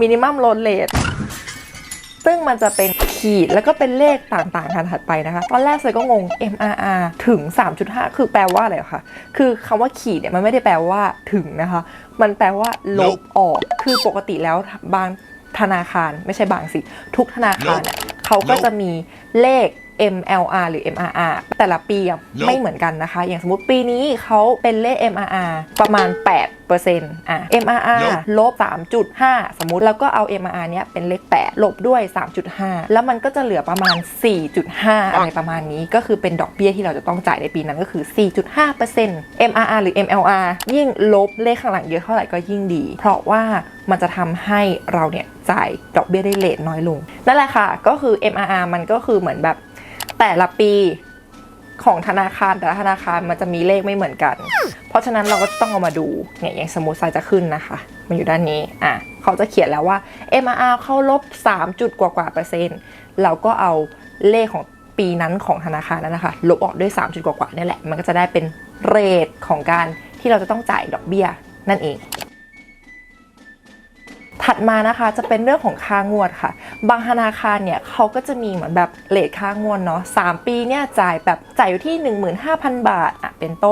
มินิมัมโลนเลทซึ่งมันจะเป็นขีดแล้วก็เป็นเลขต่างๆถัดๆไปนะคะ ตอนแรกเลยก็งง MRR ถึง 3.5 คือแปลว่าอะไรอะคะคือคำว่าขีดเนี่ยมันไม่ได้แปลว่าถึงนะคะ มันแปลว่าลบออก คือปกติแล้วบางธนาคารไม่ใช่บางสิ ทุกธนาคารเนี่ยเขาก็จะมีเลข MLR หรือ MRR แต่ละปีอะไม่เหมือนกันนะคะ อย่างสมมติปีนี้เขาเป็นเลข MRR ประมาณ 8%อะ MRR ลบ 3.5 สมมุติแล้วก็เอา MRR เนี้ยเป็นเลข 8 ลบด้วย 3.5 แล้วมันก็จะเหลือประมาณ 4.5 อะไรประมาณนี้ก็คือเป็นดอกเบี้ยที่เราจะต้องจ่ายในปีนั้นก็คือ 4.5% MRR หรือ MLR ยิ่งลบเลขข้างหลังเยอะเท่าไหร่ก็ยิ่งดี เพราะว่ามันจะทำให้เราเนี่ยจ่ายดอกเบี้ยได้เลทน้อยลง นั่นแหละค่ะ ก็คือ MRR มันก็คือเหมือนแบบ แต่ละปีของธนาคารแต่ละธนาคารมันจะมีเลขไม่เหมือนกัน เพราะฉะนั้นเราก็ต้องเอามาดูเนี่ยอย่างสมมติไซจะขึ้นนะคะ มันอยู่ด้านนี้อะเขาจะเขียนแล้วว่า MRR เข้าลบ 3 จุดกว่ากว่าเปอร์เซ็นต์เราก็เอาเลขของปีนั้นของธนาคารนั้นนะคะลบออกด้วย 3 จุดกว่ากว่านี่แหละ มันก็จะได้เป็นเรทของการที่เราจะต้องจ่ายดอกเบี้ยนั่นเอง ถัดมานะคะจะเป็นเรื่องของค่างวดค่ะ บางธนาคารเนี่ยเขาก็จะมีเหมือนแบบเลทค่างวดเนาะ3ปีเนี่ยจ่ายแบบจ่ายอยู่ที่ 15,000 บาทอะเป็นต้น